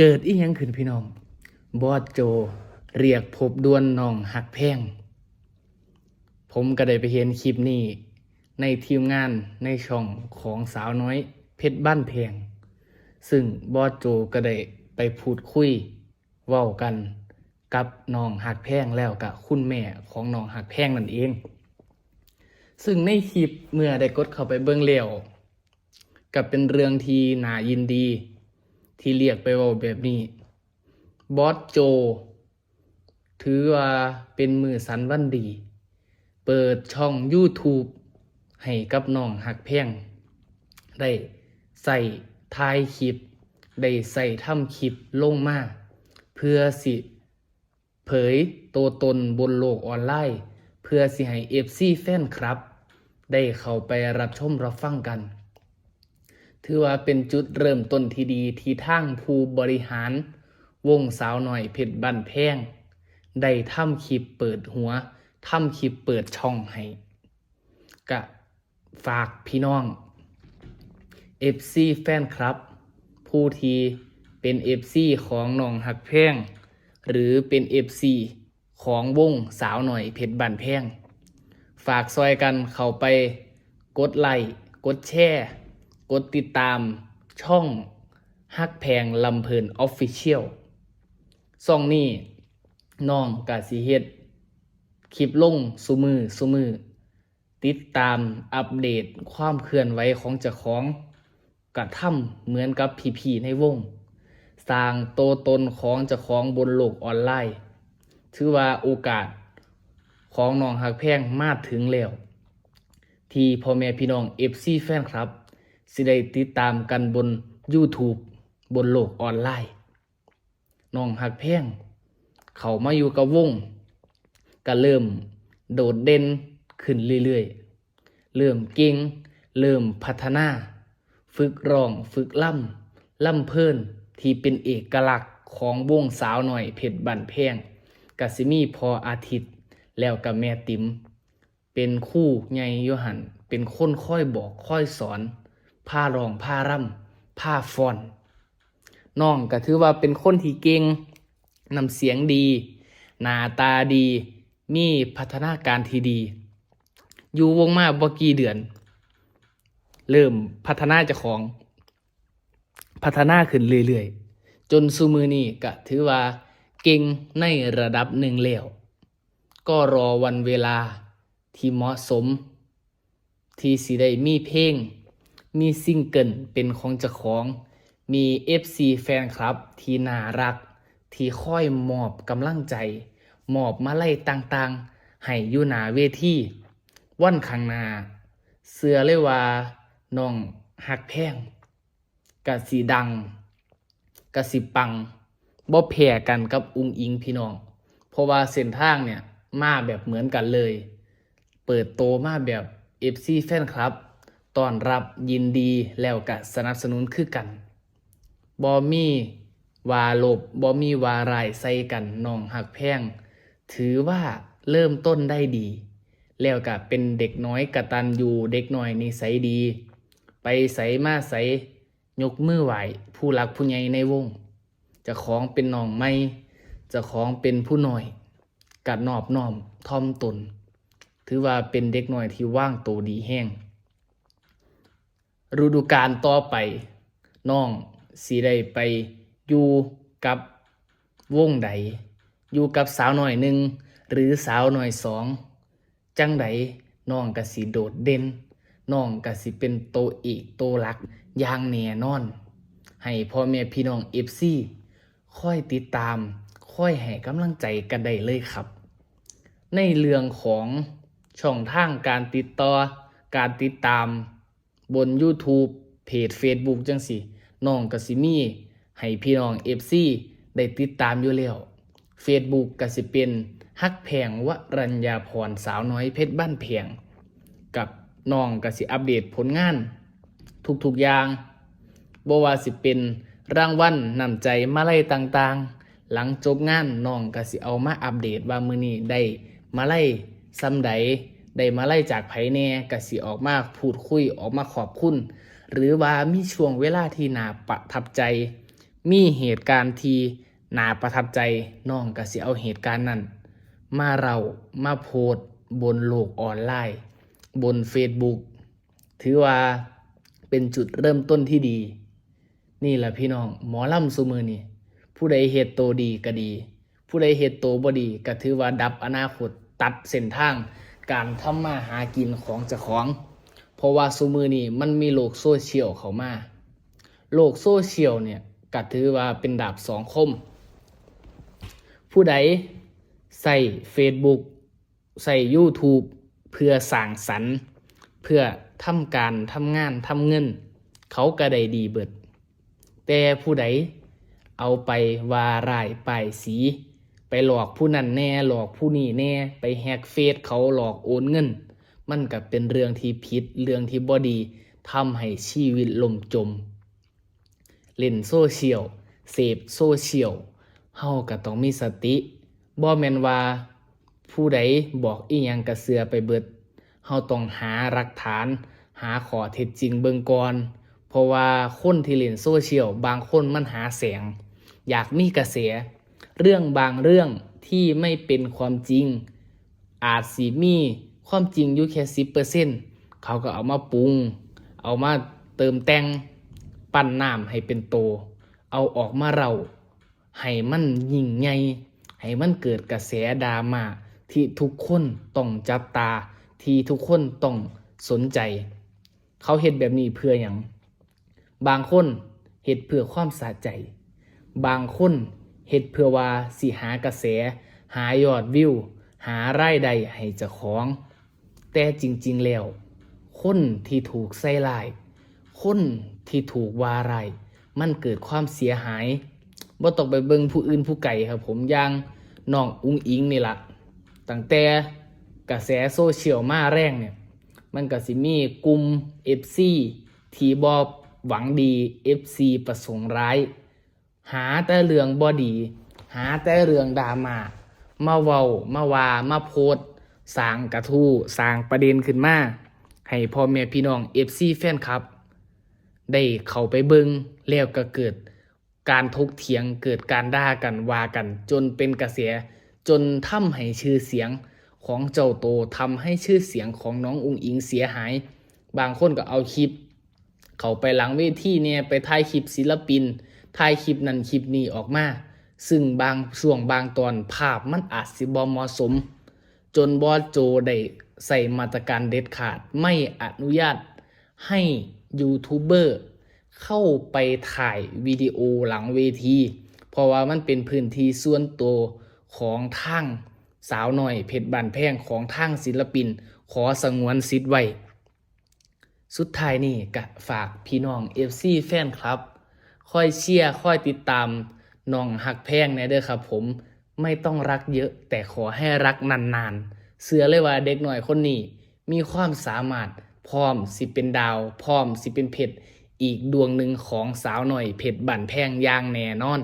เกิดอีหยังขึ้นพี่น้อง บอสโจเรียกพบดวนน้องหักแพง ผมก็ได้ไปเห็นคลิปนี้ ในทีมงานในช่องของสาวน้อย เพชรบ้านแพง ซึ่งบอสโจก็ได้ไปพูดคุยเว้ากันกับน้องหักแพงแล้วกับคุณแม่ของน้องหักแพงนั่นเอง ซึ่งในคลิปเมื่อได้กดเข้าไปเบิ่งแล้วก็เป็นเรื่องที่น่ายินดี ที่เรียกไปว่าแบบนี้บอสโจ ถือว่าเป็นมือสันวันดี เปิดช่อง YouTube ให้กับน้องหักแพงได้ใส่ทายคลิป ได้ใส่ทำคลิปลงมา เพื่อสิเผยตัวตนบนโลกออนไลน์ เพื่อสิให้ FC แฟนครับ ได้เข้าไปรับชมรับฟังกัน ถือว่าเป็นจุดเริ่มต้นที่ดีที่ทางผู้บริหาร วงสาวหน่อยเพชรบันแพงได้ทำคลิปเปิดหัวทำคลิปเปิดช่องให้กะฝากพี่น้อง FC แฟนครับ ผู้ที่เป็น FC ของน้องหักแพงหรือเป็น FC ของวงสาวหน่อยเพชรบันแพงฝากซอยกันเข้าไปกดไลค์กดแชร์ กดติดตามช่องฮักแพงลำเพลินออฟฟิเชียลซ่องนี้น้องกาสิเฮ็ดคลิปลงสุมือสุมือ ติดตามอัปเดตความเคลื่อนไหวของเจ้าของกระทำเหมือนกับพี่ๆในวง สร้างโตตนของเจ้าของบนโลกออนไลน์ ถือว่าโอกาสของน้องหักแพงมาถึงแล้ว ที่พ่อแม่พี่น้อง FC แฟนครับ สิได้ติดตามกันบน YouTube บนโลกออนไลน์น้องหักแพงเขามาอยู่กับวงก็เริ่มโดดเด่นขึ้นเรื่อยๆ เริ่มเก่ง เริ่มพัฒนา ฝึกร้อง ฝึกล่ำ ล่ำเพิ่นที่เป็นเอกลักษณ์ของวงสาวหน่อยเพชรบันแพงกสิมีพออาทิตย์ แล้วกับแม่ติ๋ม เป็นคู่ใหญ่โยหัน เป็นคนค่อยบอกค่อยสอน ผ้ารองผ้าร่ำผ้าฟอนน้องก็ถือว่าเป็นคนที่เก่งนำเสียงดี หน้าตาดี มีพัฒนาการที่ดี อยู่วงมาบ่กี่เดือน เริ่มพัฒนาเจ้าของ พัฒนาขึ้นเรื่อยๆ จนซูมือนี้ก็ถือว่าเก่งในระดับหนึ่งแล้ว ก็รอวันเวลาที่เหมาะสม ที่สิได้มีเพลง มีซิงเกิลเป็นของเจ้าของ มี FC แฟนคลับ ที่น่ารัก ที่ค่อยมอบกำลังใจ มอบมาไล่ต่างๆ ให้อยู่หนาเวทีวันข้างหน้าเสือเลยว่าน้องหักแพงกะสีดังกะสีปังบ่แพ้กันกับอุงอิงพี่น้อง เพราะว่าเส้นทางเนี่ยมาแบบเหมือนกันเลย เปิดโตมาแบบ FC แฟนคลับ ต้อนรับยินดีแล้วก็สนับสนุนคือกันบอมีวาลบบอมีวารายใส่กันน้องหักแพง ถือว่าเริ่มต้นได้ดี แล้วก็เป็นเด็กน้อยกระตันอยู่เด็กน้อยนิสัยดี ไปใส่มาใส่ยกมือไหวผู้หลักผู้ใหญ่ในวง จะของเป็นน้องไม่จะของเป็นผู้หน้อย กัดนอบน้อมทอมตน ถือว่าเป็นเด็กน้อยที่ว่างโตดีแห้ง ฤดูกาลต่อไปน้องสีได้ไปอยู่กับวงใด อยู่กับสาวหน่อยหนึ่งหรือสาวหน่อยสองจังใดน้องกสิโดดเด่นน้องกสิเป็นโตวเอกโตหลักอย่างแน่นอน ให้พ่อแม่พี่น้องเอฟซีค่อยติดตามค่อยให้กำลังใจกันได้เลยครับ ในเรื่องของช่องทางการติดต่อการติดตาม บน YouTube เพจ Facebook จังสิน้องกสิมีให้พี่น้อง FC ได้ติดตามอยู่แล้ว Facebook กสิเป็นฮักแพงวรัญญาพรสาวน้อยเพชรบ้านแพงกับน้องกสิอัปเดตผลงาน ทุกๆอย่างบ่ว่าสิเป็นรางวัลนนำใจมาไล่ต่างๆ หลังจบงานน้องกสิเอามาอัปเดตว่ามือนี้ได้มาไล่ซ้ำใด ได้มาไล่จากไผแน่ก็สิออกมาพูดคุยออกมาขอบคุณ หรือว่ามีช่วงเวลาที่น่าประทับใจ มีเหตุการณ์ที่น่าประทับใจน้องก็สิเอาเหตุการณ์นั้น มาเรามาโพสบนโลกออนไลน์ บน Facebook ถือว่าเป็นจุดเริ่มต้นที่ดี นี่แหละพี่น้องหมอลำซุมือนี่ผู้ใดเฮ็ดโตดีก็ดี ผู้ใดเฮ็ดโตบ่ดีก็ถือว่าดับอนาคตตัดเส้นทาง การทำมาหากินของเจ้าของ เพราะว่าซุมือนี่มันมีโลกโซเชียลเข้ามาโลกโซเชียลเนี่ยก็ถือว่าเป็นดาบสองคม ผู้ใดใส่ Facebook ใส่ YouTube เพื่อสร้างสรรค์ เพื่อทำการทำงานทำเงิน เขาก็ได้ดีเบิด แต่ผู้ใดเอาไปว่าร้ายป้ายสี ไปหลอกผู้นั้นแน่หลอกผู้นี้แน่ ไปแฮกเฟซเขาหลอกโอนเงิน มันก็เป็นเรื่องที่ผิดเรื่องที่บ่ดีทำให้ชีวิตล่มจม เล่นโซเชียลเสพโซเชียลเฮาก็ต้องมีสติบ่แม่นว่าผู้ใดบอกอีหยังก็เสือไปเบิดเฮาต้องหาหลักฐาน หาข้อเท็จจริงเบิ่งก่อนเพราะว่าคนที่เล่นโซเชียลบางคนมันหาแสง อยากมีกระแส เรื่องบางเรื่องที่ไม่เป็นความจริง อาจสิมีความจริงอยู่แค่สิบเปอร์เซ็นเขาก็เอามาปรุง เอามาเติมแต่งปั้นน้ำให้เป็นโต เอาออกมาเราให้มันยิ่งใหญ่ให้มันเกิดกระแสดราม่าที่ทุกคนต้องจับตาที่ทุกคนต้องสนใจ เขาเฮ็ดแบบนี้เพื่ออย่าง บางคนเฮ็ดเพื่อความสะใจ บางคน เฮ็ดเพื่อว่าสิหากระแส หายอดวิว หารายได้ให้เจ้าของ แต่จริง ๆ แล้ว คนที่ถูกใส่ลาย คนที่ถูกว่ารายมันเกิดความเสียหายบ่ต้องไปเบิงผู้อื่นผู้ไกลครับผมอย่างน้องอุ้งอิงนี่ละตั้งแต่กระแสโซเชียลมาแรงเนี่ย มันก็สิมีกลุ่ม FC ที่บ่หวังดี FC ประสงค์ร้าย หาแต่เรื่องบ่ดี หาแต่เรื่องดราม่ามาเว้ามาว่ามาโพสสร้างกระทู้สร้างประเด็นขึ้นมาให้พ่อแม่พี่น้อง FC แฟนคลับ ได้เข้าไปเบิงแล้วก็เกิดการทกเถียงเกิดการด่ากันว่ากัน จนเป็นกระแสจนทำให้ชื่อเสียงของเจ้าโตทำให้ชื่อเสียงของน้องอุงอิงเสียหาย บางคนก็เอาคลิป เขาไปหลังเวทีเนี่ยไปถ่ายคลิปศิลปิน ถ่ายคลิปนั้นคลิปนี้ออกมา ซึ่งบางช่วงบางตอนภาพมันอาจสิบ่เหมาะสม จนบอสโจได้ใส่มาตรการเด็ดขาดไม่อนุญาตให้ยูทูบเบอร์เข้าไปถ่ายวิดีโอหลังเวที เพราะว่ามันเป็นพื้นที่ส่วนตัวของทางสาวหน่อยเพชรบานแพงของทางศิลปิน ขอสงวนสิทธิ์ไว้ สุดท้ายนี่ก็ฝากพี่น้อง FC แฟนครับ ค่อยเชียร์ค่อยติดตามน้องหักแพงนะเด้อครับ ผมไม่ต้องรักเยอะ แต่ขอให้รักนานๆ เสือเลยว่าเด็กหน่อยคนนี้ มีความสามารถพร้อมสิเป็นดาว พร้อมสิเป็นเพชรอีกดวงหนึ่งของสาวหน่อยเพชรบั่นแพงอย่างแน่นอน